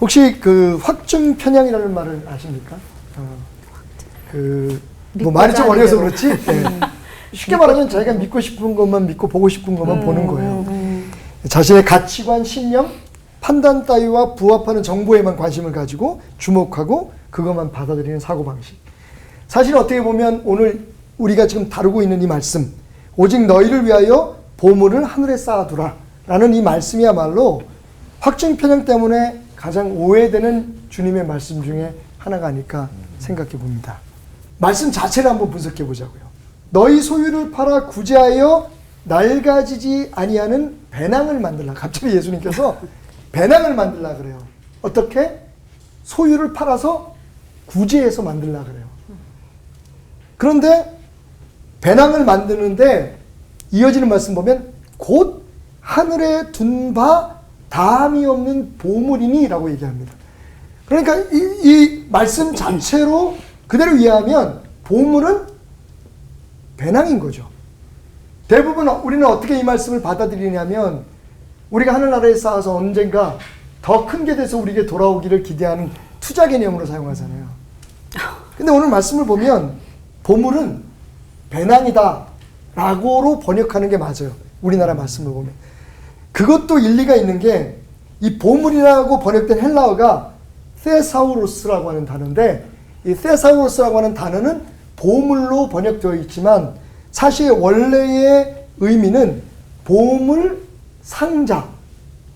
혹시 그 확증 편향이라는 말을 아십니까? 어, 그, 뭐 믿고 말이 좀 어려서. 그렇지? 네. 쉽게 말하면 자기가 믿고 싶은 것만 믿고 보고 싶은 것만 보는 거예요. 음, 자신의 가치관, 신념, 판단 따위와 부합하는 정보에만 관심을 가지고 주목하고 그것만 받아들이는 사고 방식. 사실 어떻게 보면 오늘 우리가 지금 다루고 있는 이 말씀, 오직 너희를 위하여 보물을 하늘에 쌓아두라 라는 이 말씀이야말로 확증 편향 때문에 가장 오해되는 주님의 말씀 중에 하나가 아닐까 생각해 봅니다. 말씀 자체를 한번 분석해 보자고요. 너희 소유를 팔아 구제하여 낡아지지 아니하는 배낭을 만들라. 갑자기 예수님께서 배낭을 만들라 그래요. 어떻게? 소유를 팔아서 구제해서 만들라 그래요. 그런데 배낭을 만드는데 이어지는 말씀 보면 곧 하늘에 둔 바 다함이 없는 보물이니라고 얘기합니다. 그러니까 이, 이 말씀 자체로 그대로 이해하면 보물은 배낭인 거죠. 대부분 우리는 어떻게 이 말씀을 받아들이냐면 우리가 하늘나라에 쌓아서 언젠가 더 큰 게 돼서 우리에게 돌아오기를 기대하는 투자 개념으로 사용하잖아요. 근데 오늘 말씀을 보면 보물은 배낭이다 라고로 번역하는 게 맞아요. 우리나라 말씀을 보면. 그것도 일리가 있는 게 이 보물이라고 번역된 헬라어가 세사우루스라고 하는 단어인데 이 세사우루스라고 하는 단어는 보물로 번역되어 있지만 사실 원래의 의미는 보물 상자,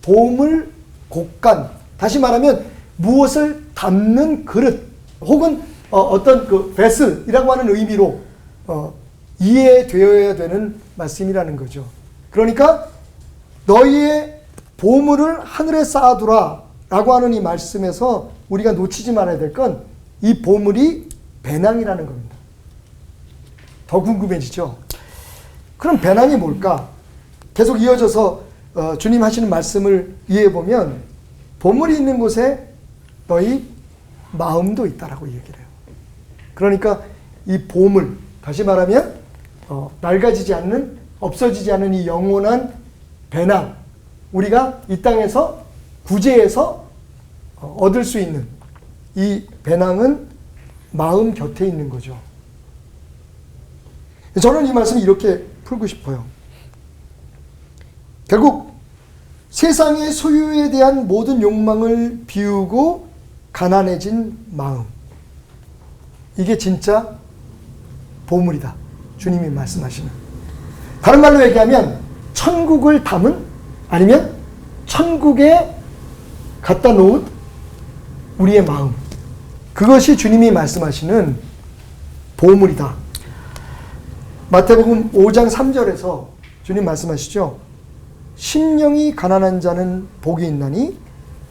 보물 곡간, 다시 말하면 무엇을 담는 그릇 혹은 어, 떤그 베슬이라고 하는 의미로 어, 이해되어야 되는 말씀이라는 거죠. 그러니까 너희의 보물을 하늘에 쌓아두라 라고 하는 이 말씀에서 우리가 놓치지 말아야 될 건 이 보물이 배낭이라는 겁니다. 더 궁금해지죠? 그럼 배낭이 뭘까? 계속 이어져서 어, 주님 하시는 말씀을 이해해 보면 보물이 있는 곳에 너희 마음도 있다라고 얘기를 해요. 그러니까 이 보물, 다시 말하면 어, 낡아지지 않는, 없어지지 않는 이 영원한 배낭, 우리가 이 땅에서 구제해서 어, 얻을 수 있는 이 배낭은 마음 곁에 있는 거죠. 저는 이 말씀을 이렇게 풀고 싶어요. 결국 세상의 소유에 대한 모든 욕망을 비우고 가난해진 마음. 이게 진짜 보물이다. 주님이 말씀하시는. 다른 말로 얘기하면 천국을 담은 아니면 천국에 갖다 놓은 우리의 마음. 그것이 주님이 말씀하시는 보물이다. 마태복음 5장 3절에서 주님 말씀하시죠. 심령이 가난한 자는 복이 있나니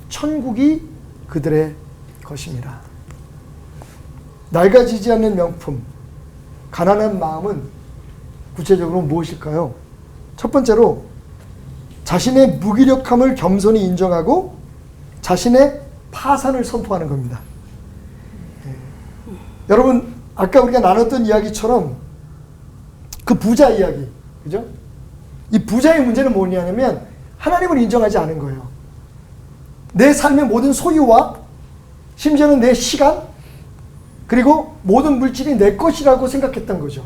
천국이 그들의 것입니다. 낡아지지 않는 명품, 가난한 마음은 구체적으로 무엇일까요? 첫 번째로 자신의 무기력함을 겸손히 인정하고 자신의 파산을 선포하는 겁니다. 예. 여러분, 아까 우리가 나눴던 이야기처럼 그 부자 이야기, 그죠? 이 부자의 문제는 뭐냐면 하나님을 인정하지 않은 거예요. 내 삶의 모든 소유와 심지어는 내 시간 그리고 모든 물질이 내 것이라고 생각했던 거죠.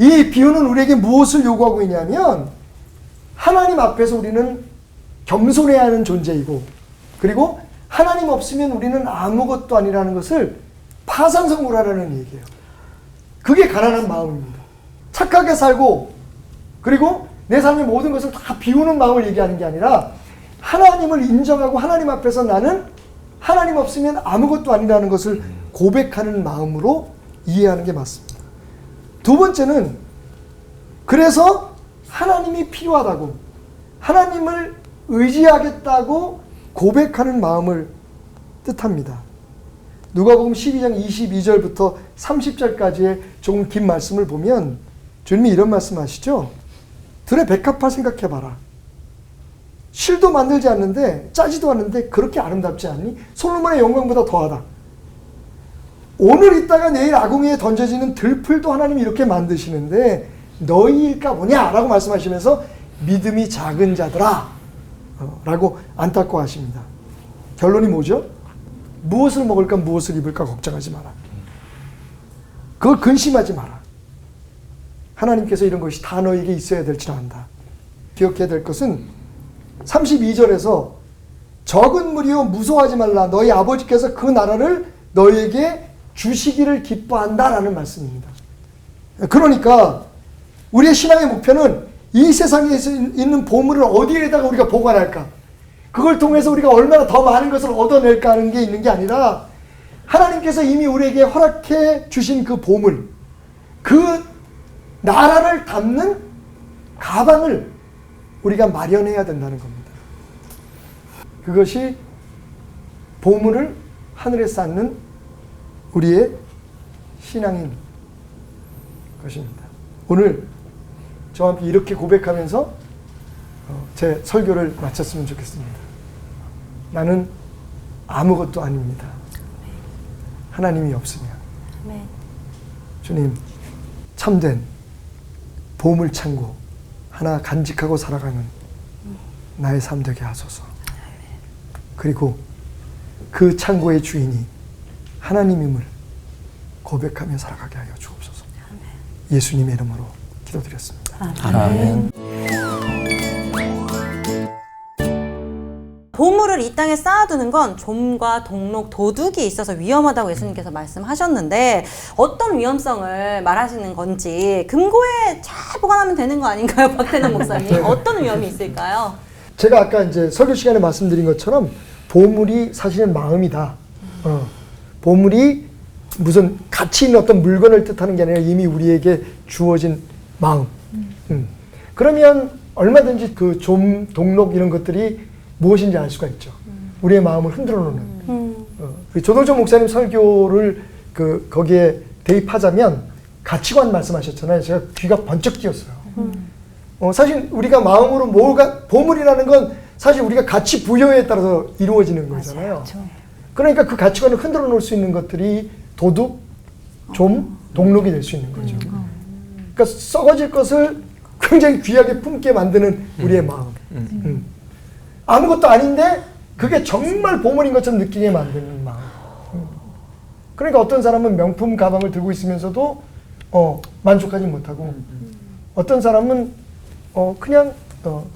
이 비유는 우리에게 무엇을 요구하고 있냐면 하나님 앞에서 우리는 겸손해야 하는 존재이고 그리고 하나님 없으면 우리는 아무것도 아니라는 것을 파상성으로 하라는 얘기예요. 그게 가난한 마음입니다. 착하게 살고 그리고 내 삶의 모든 것을 다 비우는 마음을 얘기하는 게 아니라 하나님을 인정하고 하나님 앞에서 나는 하나님 없으면 아무것도 아니라는 것을 고백하는 마음으로 이해하는 게 맞습니다. 두 번째는 그래서 하나님이 필요하다고 하나님을 의지하겠다고 고백하는 마음을 뜻합니다. 누가복음 12장 22절부터 30절까지의 조금 긴 말씀을 보면 주님이 이런 말씀하시죠. 들의 백합화 생각해봐라. 실도 만들지 않는데 짜지도 않는데 그렇게 아름답지 않니? 솔로몬의 영광보다 더하다. 오늘 있다가 내일 아궁이에 던져지는 들풀도 하나님이 이렇게 만드시는데 너희일까 뭐냐? 라고 말씀하시면서 믿음이 작은 자들아 어, 라고 안타까워하십니다. 결론이 뭐죠? 무엇을 먹을까 무엇을 입을까 걱정하지 마라. 그걸 근심하지 마라. 하나님께서 이런 것이 다 너에게 있어야 될줄 안다. 기억해야 될 것은 32절에서 적은 무리여 무서워하지 말라. 너희 아버지께서 그 나라를 너희에게 주시기를 기뻐한다라는 말씀입니다. 그러니까 우리의 신앙의 목표는 이 세상에 있는 보물을 어디에다가 우리가 보관할까? 그걸 통해서 우리가 얼마나 더 많은 것을 얻어낼까 하는 게 있는 게 아니라 하나님께서 이미 우리에게 허락해 주신 그 보물, 그 나라를 담는 가방을 우리가 마련해야 된다는 겁니다. 그것이 보물을 하늘에 쌓는 우리의 신앙인 것입니다. 오늘 저와 함께 이렇게 고백하면서 어, 제 설교를 마쳤으면 좋겠습니다. 나는 아무것도 아닙니다. 하나님이 없으면. 주님 참된 보물 창고 하나 간직하고 살아가는 나의 삶 되게 하소서. 그리고 그 창고의 주인이 하나님임을 고백하며 살아가게 하여 주옵소서. 예수님의 이름으로 기도드렸습니다. 아멘. 보물을 이 땅에 쌓아두는 건 좀과 동록, 도둑이 있어서 위험하다고 예수님께서 말씀하셨는데 어떤 위험성을 말하시는 건지 금고에 잘 보관하면 되는 거 아닌가요, 박태남 목사님? 어떤 위험이 있을까요? 제가 아까 이제 설교 시간에 말씀드린 것처럼 보물이 사실은 마음이다. 어, 보물이 무슨 가치 있는 어떤 물건을 뜻하는 게 아니라 이미 우리에게 주어진 마음. 음. 그러면 얼마든지 그 좀, 동록 이런 것들이 무엇인지 알 수가 있죠. 우리의 마음을 흔들어 놓는. 음. 어, 그 조동정 목사님 설교를 그 거기에 대입하자면 가치관 말씀하셨잖아요. 제가 귀가 번쩍 뛰었어요. 어, 사실 우리가 마음으로 뭐가 보물이라는 건 사실 우리가 가치 부여에 따라서 이루어지는 거잖아요. 그 러니까 그 가치관을 흔들어 놓을 수 있는 것들이 도둑, 좀, 동록이 될 수 있는 거죠. 그러니까 썩어질 것을 굉장히 귀하게 품게 만드는 우리의 마음. 음. 아무것도 아닌데 그게 정말 보물인 것처럼 느끼게 만드는 마음. 음. 그러니까 어떤 사람은 명품 가방을 들고 있으면서도 어, 만족하지 못하고 어떤 사람은 어, 그냥 어,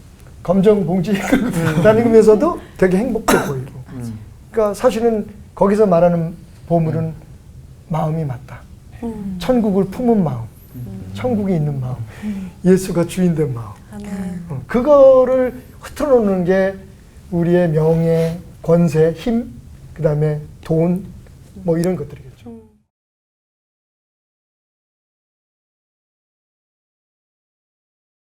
검정 봉지 다니면서도 되게 행복해 보이고. 그러니까 사실은 거기서 말하는 보물은 마음이 맞다. 천국을 품은 마음, 천국에 있는 마음, 예수가 주인된 마음. 어, 그거를 흐트러놓는 게 우리의 명예, 권세, 힘, 그 다음에 돈, 뭐 이런 것들이겠죠.